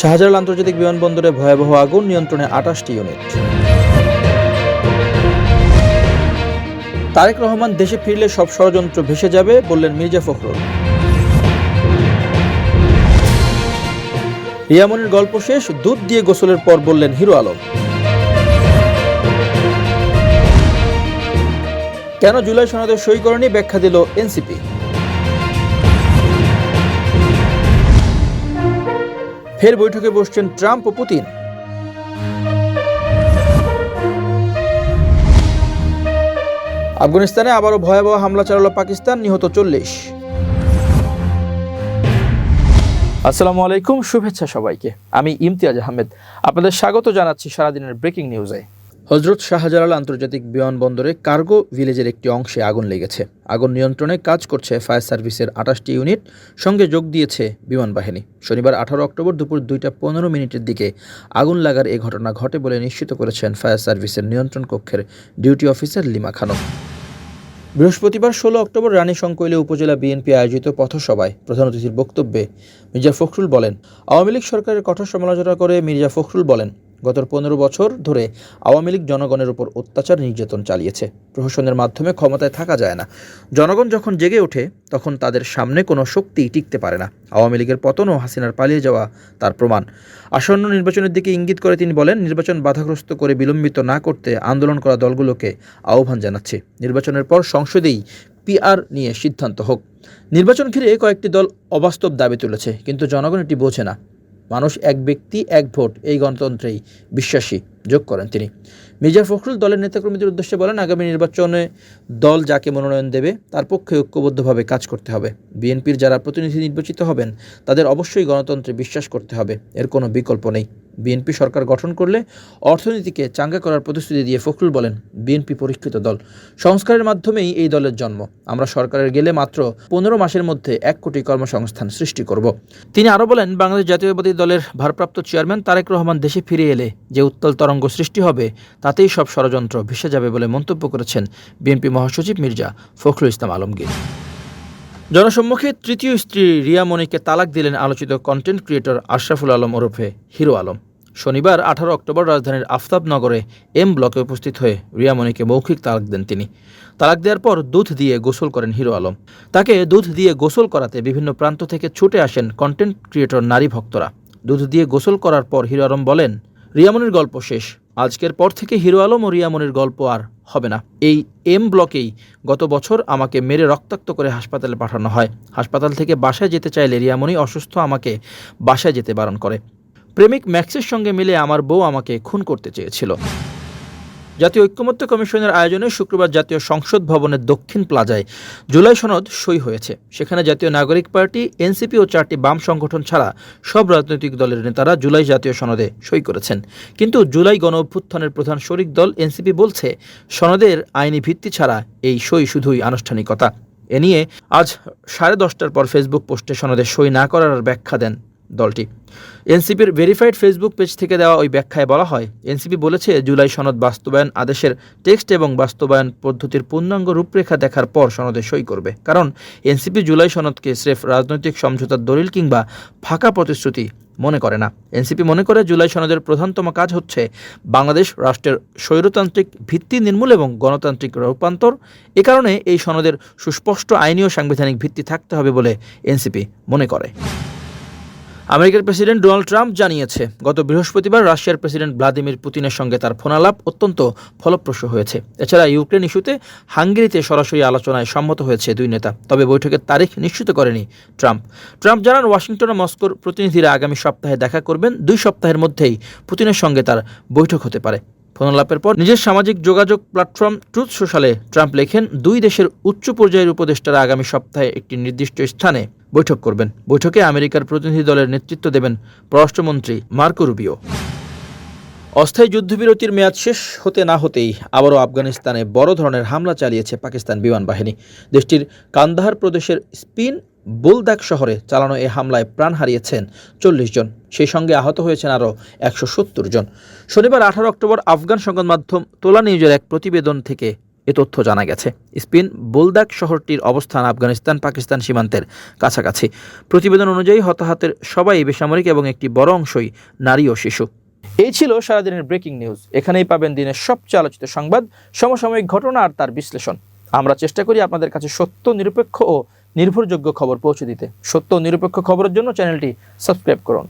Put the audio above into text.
শাহজালাল আন্তর্জাতিক বিমানবন্দরে ভয়াবহ আগুন নিয়ন্ত্রণে আটাশটি ইউনিট তারেক রহমান দেশে ফিরলে সব ষড়যন্ত্র ভেসে যাবে বললেন মির্জা ফখরুল। রিয়ামনির গল্প শেষ, দুধ দিয়ে গোসলের পর বললেন হিরো আলম। কেন জুলাই সনদে সই করেনি ব্যাখ্যা দিল এনসিপি? ফের বৈঠকে বসছেন ট্রাম্প ও পুতিন। আফগানিস্তানে আবারও ভয়াবহ হামলা চালালো পাকিস্তান, নিহত চল্লিশ। আসসালামু আলাইকুম, শুভেচ্ছা সবাইকে। আমি ইমতিয়াজ আহমেদ। আপনাদের স্বাগত জানাচ্ছি সারাদিনের ব্রেকিং নিউজে। হজরত শাহজালাল আন্তর্জাতিক বিমানবন্দরে কার্গো ভিলেজের একটি অংশে আগুন লেগেছে। আগুন নিয়ন্ত্রণে কাজ করছে ফায়ার সার্ভিসের আটাশটি ইউনিট, সঙ্গে যোগ দিয়েছে বিমান বাহিনী শনিবার আঠারো অক্টোবর দুপুর দুইটা পনেরো মিনিটের দিকে আগুন লাগার এ ঘটনা ঘটে বলে নিশ্চিত করেছেন ফায়ার সার্ভিসের নিয়ন্ত্রণ কক্ষের ডিউটি অফিসার লিমা খানম। বৃহস্পতিবার ষোলো অক্টোবর রানী শঙ্কৈলে উপজেলা বিএনপি আয়োজিত পথসভায় প্রধান অতিথির বক্তব্যে মির্জা ফখরুল বলেন, আওয়ামী লীগ সরকারের কঠোর সমালোচনা করে মির্জা ফখরুল বলেন গত পনেরো বছর ধরে আওয়ামী লীগ জনগণের উপর অত্যাচার নির্যাতন চালিয়েছে। প্রশাসনের মাধ্যমে ক্ষমতায় থাকা যায় না। জনগণ যখন জেগে ওঠে, তখন তাদের সামনে কোনো শক্তি টিকতে পারে না। আওয়ামী লীগের পতন ও হাসিনার পালিয়ে যাওয়া তার প্রমাণ। আসন্ন নির্বাচনের দিকে ইঙ্গিত করে তিনি বলেন, নির্বাচন বাধাগ্রস্ত করে বিলম্বিত না করতে আন্দোলন করা দলগুলোকে আহ্বান জানাচ্ছে। নির্বাচনের পর সংসদেই পিআর নিয়ে সিদ্ধান্ত হোক। নির্বাচন ঘিরে কয়েকটি দল অবাস্তব দাবি তুলেছে, কিন্তু জনগণ এটি বোঝে না। মানুষ এক ব্যক্তি, এক ভোট, এই গণতন্ত্রেই বিশ্বাসী, যোগ করেন তিনি। মির্জা ফখরুল দলের নেতাকর্মীদের উদ্দেশ্যে বলেন, আগামী নির্বাচনে দল যাকে মনোনয়ন দেবে, তার পক্ষে ঐক্যবদ্ধভাবে কাজ করতে হবে। বিএনপির যারা প্রতিনিধি নির্বাচিত হবেন, তাদের অবশ্যই গণতন্ত্রে বিশ্বাস করতে হবে, এর কোনো বিকল্প নেই। বিএনপি সরকার গঠন করলে অর্থনীতিকে চাঙ্গা করার প্রতিশ্রুতি দিয়ে ফখরুল বলেন বিএনপি পরীক্ষিত দল। সংস্কারের মাধ্যমেই এই দলের জন্ম। আমরা সরকারের গেলে মাত্র পনেরো মাসের মধ্যে এক কোটি কর্মসংস্থান সৃষ্টি করব। তিনি আরও বলেন, বাংলাদেশ জাতীয়বাদী দলের ভারপ্রাপ্ত চেয়ারম্যান তারেক রহমান দেশে ফিরে এলে যে উত্তাল তরঙ্গ সৃষ্টি হবে, তাতেই সব ষড়যন্ত্র ভেসে যাবে বলে মন্তব্য করেছেন বিএনপি মহাসচিব মির্জা ফখরুল ইসলাম আলমগীর। জনসম্মুখে তৃতীয় স্ত্রী রিয়া মনিকে তালাক দিলেন আলোচিত কন্টেন্ট ক্রিয়েটর আশরাফুল আলম ওরফে হিরো আলম। শনিবার আঠারো অক্টোবর রাজধানীর আফতাবনগরে এম ব্লকে উপস্থিত হয়ে রিয়া মনিকে মৌখিক তালাক দেন তিনি। তালাক দেওয়ার পর দুধ দিয়ে গোসল করেন হিরো আলম। তাকে দুধ দিয়ে গোসল করাতে বিভিন্ন প্রান্ত থেকে ছুটে আসেন কন্টেন্ট ক্রিয়েটর নারী ভক্তরা। দুধ দিয়ে গোসল করার পর হিরো আলম বলেন রিয়ামনির গল্প শেষ। আজকের পর থেকে হিরো আলম ও রিয়ামনির গল্প আর হবে না। এই এম ব্লকেই গত বছর আমাকে মেরে রক্তাক্ত করে হাসপাতালে পাঠানো হয়। হাসপাতাল থেকে বাসায় যেতে চাইলে রিয়ামনি অসুস্থ আমাকে বাসায় যেতে বারণ করে। প্রেমিক ম্যাক্সের সঙ্গে মিলে আমার বউ আমাকে খুন করতে চেয়েছিল। জাতীয় ঐক্যমত্য কমিশনের আয়োজনে শুক্রবার জাতীয় সংসদ ভবনের দক্ষিণ প্লাজায় জুলাই সনদ সই হয়েছে। সেখানে জাতীয় নাগরিক পার্টি, এনসিপি ও চারটি বাম সংগঠন ছাড়া সব রাজনৈতিক দলের নেতারা জুলাই জাতীয় সনদে সই করেছেন। কিন্তু জুলাই গণ অভ্যুত্থানের প্রধান শরিক দল, এনসিপি, বলছে সনদের আইনি ভিত্তি ছাড়া এই সই শুধুই আনুষ্ঠানিকতা। এ নিয়ে আজ সাড়ে দশটার পর ফেসবুক পোস্টে সনদে সই না করার ব্যাখ্যা দেন দলটি। এনসিপির ভেরিফাইড ফেসবুক পেজ থেকে দেওয়া ওই ব্যাখ্যায় বলা হয়, এনসিপি বলেছে জুলাই সনদ বাস্তবায়ন আদেশের টেক্সট এবং বাস্তবায়ন পদ্ধতির পূর্ণাঙ্গ রূপরেখা দেখার পর সনদে সই করবে। কারণ এনসিপি জুলাই সনদকে স্রেফ রাজনৈতিক সমঝোতার দলিল কিংবা ফাঁকা প্রতিশ্রুতি মনে করে না। এনসিপি মনে করে জুলাই সনদের প্রধানতম কাজ হচ্ছে বাংলাদেশ রাষ্ট্রের স্বৈরতান্ত্রিক ভিত্তি নির্মূল এবং গণতান্ত্রিক রূপান্তর। এ কারণে এই সনদের সুস্পষ্ট আইনি ও সাংবিধানিক ভিত্তি থাকতে হবে বলে এনসিপি মনে করে। আমেরিকার প্রেসিডেন্ট ডোনাল্ড ট্রাম্প জানিয়েছে, গত বৃহস্পতিবার রাশিয়ার প্রেসিডেন্ট ভ্লাদিমির পুতিনের সঙ্গে তার ফোনালাপ অত্যন্ত ফলপ্রসূ হয়েছে। এছাড়া ইউক্রেন ইস্যুতে হাঙ্গেরিতে সরাসরি আলোচনায় সম্মত হয়েছে দুই নেতা, তবে বৈঠকের তারিখ নিশ্চিত করেনি ট্রাম্প। ট্রাম্প জানান, ওয়াশিংটন ও মস্কোর প্রতিনিধিরা আগামী সপ্তাহে দেখা করবেন, দুই সপ্তাহের মধ্যেই পুতিনের সঙ্গে তার বৈঠক হতে পারে। ফোনালাপের পর নিজের সামাজিক যোগাযোগ প্ল্যাটফর্ম ট্রুথ সোশ্যালে ট্রাম্প লেখেন, দুই দেশের উচ্চ পর্যায়ের উপদেষ্টারা আগামী সপ্তাহে একটি নির্দিষ্ট স্থানে বৈঠক করবেন। বৈঠকে আমেরিকার প্রতিনিধি দলের নেতৃত্ব দেবেন পররাষ্ট্রমন্ত্রী মার্কো রুবিও। অস্থায়ী যুদ্ধবিরতির মেয়াদ শেষ হতে না হতেই আবারও আফগানিস্তানে বড় ধরনের হামলা চালিয়েছে পাকিস্তান বিমান বাহিনী। দেশটির কান্দাহার প্রদেশের স্পিন বুলদাক শহরে চালানো এই হামলায় প্রাণ হারিয়েছেন চল্লিশ জন। সেই সঙ্গে আহত হয়েছেন আরও একশো সত্তর জন। শনিবার আঠারো অক্টোবর আফগান সংবাদ মাধ্যম তোলা নিউজের এক প্রতিবেদন থেকে এ তথ্য জানা গেছে। স্পেন বোলদাক শহরটির অবস্থান আফগানিস্তান পাকিস্তান সীমান্তের কাছাকাছি। প্রতিবেদন অনুযায়ী হতাহতের সবাই বেসামরিক এবং একটি বড় অংশই নারী ও শিশু। এই ছিল সারাদিনের ব্রেকিং নিউজ। এখানেই পাবেন দিনের সবচেয়ে আলোচিত সংবাদ, সমসাময়িক ঘটনা আর তার বিশ্লেষণ। আমরা চেষ্টা করি আপনাদের কাছে সত্য, নিরপেক্ষ ও নির্ভরযোগ্য খবর পৌঁছে দিতে। সত্য নিরপেক্ষ খবরের জন্য চ্যানেলটি সাবস্ক্রাইব করুন।